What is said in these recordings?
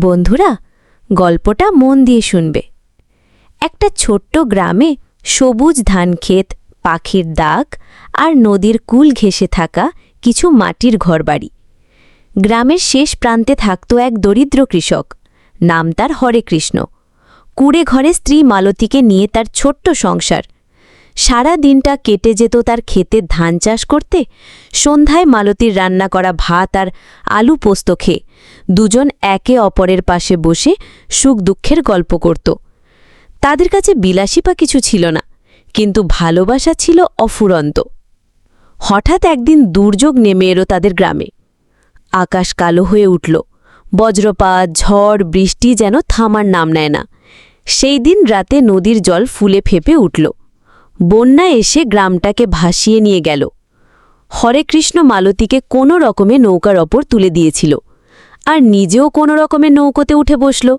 বন্ধুরা, গল্পটা মন দিয়ে শুনবে। একটা ছোট্ট গ্রামে সবুজ ধানক্ষেত পাখির দাগ আর নদীর কুল ঘেঁষে থাকা কিছু মাটির ঘরবাড়ি। গ্রামের শেষ প্রান্তে থাকত এক দরিদ্র কৃষক, নাম তার হরে কৃষ্ণ কুড়ে ঘরে স্ত্রী মালতীকে নিয়ে তার ছোট্ট সংসার সারা দিনটা কেটে যেত তার ক্ষেতে ধান চাষ করতে। সন্ধ্যায় মালতীর রান্না করা ভাত আর আলু পোস্ত খেয়ে দুজন একে অপরের পাশে বসে সুখ দুঃখের গল্প করত। তাদের কাছে বিলাসী বা কিছু ছিল না, কিন্তু ভালোবাসা ছিল অফুরন্ত। হঠাৎ একদিন দুর্যোগ নেমে এলো তাদের গ্রামে। আকাশ কালো হয়ে উঠল, বজ্রপাত, ঝড়, বৃষ্টি যেন থামার নাম নেয় না। সেই দিন রাতে নদীর জল ফুলে ফেপে উঠল। বন্যা এসে গ্রামটাকে ভাসিয়ে নিয়ে গেল। হরে কৃষ্ণ মালতীকে কোনো রকমে নৌকার ওপর তুলে দিয়েছিল আর নিজেও কোনো রকমে নৌকোতে উঠে বসল।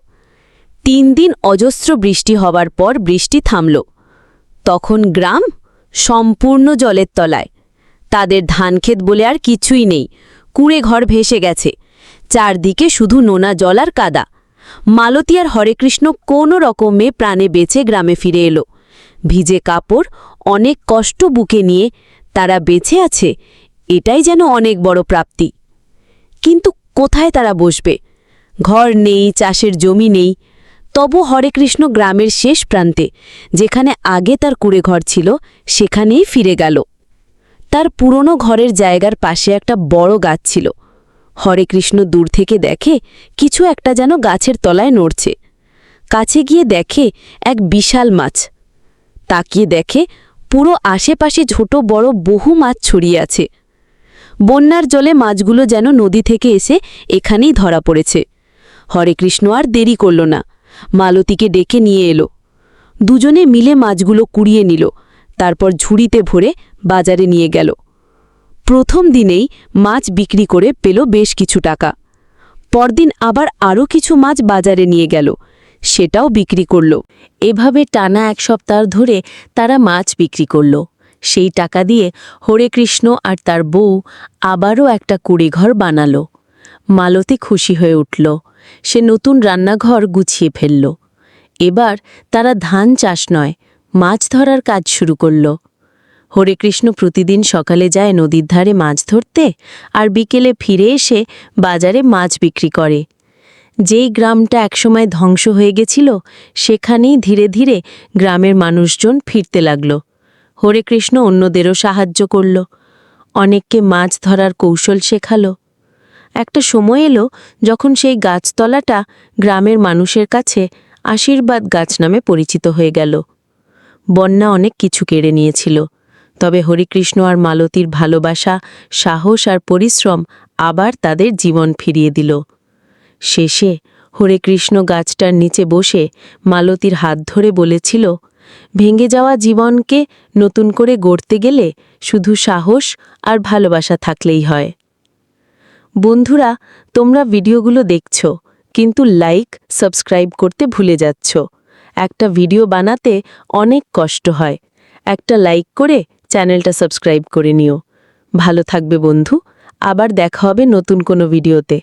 তিন দিন অজস্র বৃষ্টি হবার পর বৃষ্টি থামল। তখন গ্রাম সম্পূর্ণ জলের তলায়। তাদের ধানক্ষেত বলে আর কিছুই নেই। কুড়ে ঘর ভেসে গেছে। চারদিকে শুধু নোনা জল আর কাদা। মালতী আর হরেকৃষ্ণ কোনো রকমে প্রাণে বেঁচে গ্রামে ফিরে এলো। ভিজে কাপড়, অনেক কষ্ট বুকে নিয়ে তারা বেঁচে আছে, এটাই যেন অনেক বড় প্রাপ্তি। কিন্তু কোথায় তারা বসবে? ঘর নেই, চাষের জমি নেই। তবু হরেকৃষ্ণ গ্রামের শেষ প্রান্তে, যেখানে আগে তার কুড়ে ঘর ছিল, সেখানেই ফিরে গেল। তার পুরনো ঘরের জায়গার পাশে একটা বড় গাছ ছিল। হরেকৃষ্ণ দূর থেকে দেখে কিছু একটা যেন গাছের তলায় নড়ছে। কাছে গিয়ে দেখে এক বিশাল মাছ। তাকিয়ে দেখে পুরো আশেপাশে ছোট বড় বহু মাছ ছড়িয়ে আছে। বন্যার জলে মাছগুলো যেন নদী থেকে এসে এখানেই ধরা পড়েছে। হরেকৃষ্ণ আর দেরি করল না। মালতীকে ডেকে নিয়ে এলো। দুজনে মিলে মাছগুলো কুড়িয়ে নিল, তারপর ঝুড়িতে ভরে বাজারে নিয়ে গেল। প্রথম দিনেই মাছ বিক্রি করে পেল বেশ কিছু টাকা। পরদিন আবার আরও কিছু মাছ বাজারে নিয়ে গেল। সেটাও বিক্রি করল। এভাবে টানা এক সপ্তাহ ধরে তারা মাছ বিক্রি করল। সেই টাকা দিয়ে হরেকৃষ্ণ আর তার বউ আবারও একটা কুড়িঘর বানালো। মালতী খুশি হয়ে উঠল। সে নতুন রান্নাঘর গুছিয়ে ফেলল। এবার তারা ধান চাষ নয়, মাছ ধরার কাজ শুরু করল। হরেকৃষ্ণ প্রতিদিন সকালে যায় নদীর ধারে মাছ ধরতে আর বিকেলে ফিরে এসে বাজারে মাছ বিক্রি করে। যেই গ্রামটা একসময় ধ্বংস হয়ে গেছিল, সেখানেই ধীরে ধীরে গ্রামের মানুষজন ফিরতে লাগল। হরেকৃষ্ণ অন্যদেরও সাহায্য করল। অনেককে মাছ ধরার কৌশল শেখালো। একটা সময় এলো যখন সেই গাছতলাটা গ্রামের মানুষের কাছে আশীর্বাদ গাছ নামে পরিচিত হয়ে গেল। বন্যা অনেক কিছু কেড়ে নিয়েছিল, তবে হরিকৃষ্ণ আর মালতীর ভালোবাসা, সাহস আর পরিশ্রম আবার তাদের জীবন ফিরিয়ে দিল। শেষে হরেকৃষ্ণ গাছটার নিচে বসে মালতীর হাত ধরে বলেছিল, ভেঙে যাওয়া জীবনকে নতুন করে গড়তে গেলে শুধু সাহস আর ভালোবাসা থাকলেই হয়। বন্ধুরা, তোমরা ভিডিওগুলো দেখছ, কিন্তু লাইক, সাবস্ক্রাইব করতে ভুলে যাচ্ছ। একটা ভিডিও বানাতে অনেক কষ্ট হয়। একটা লাইক করে চ্যানেলটা সাবস্ক্রাইব করে নিও। ভালো থাকবে বন্ধু, আবার দেখা হবে নতুন কোনো ভিডিওতে।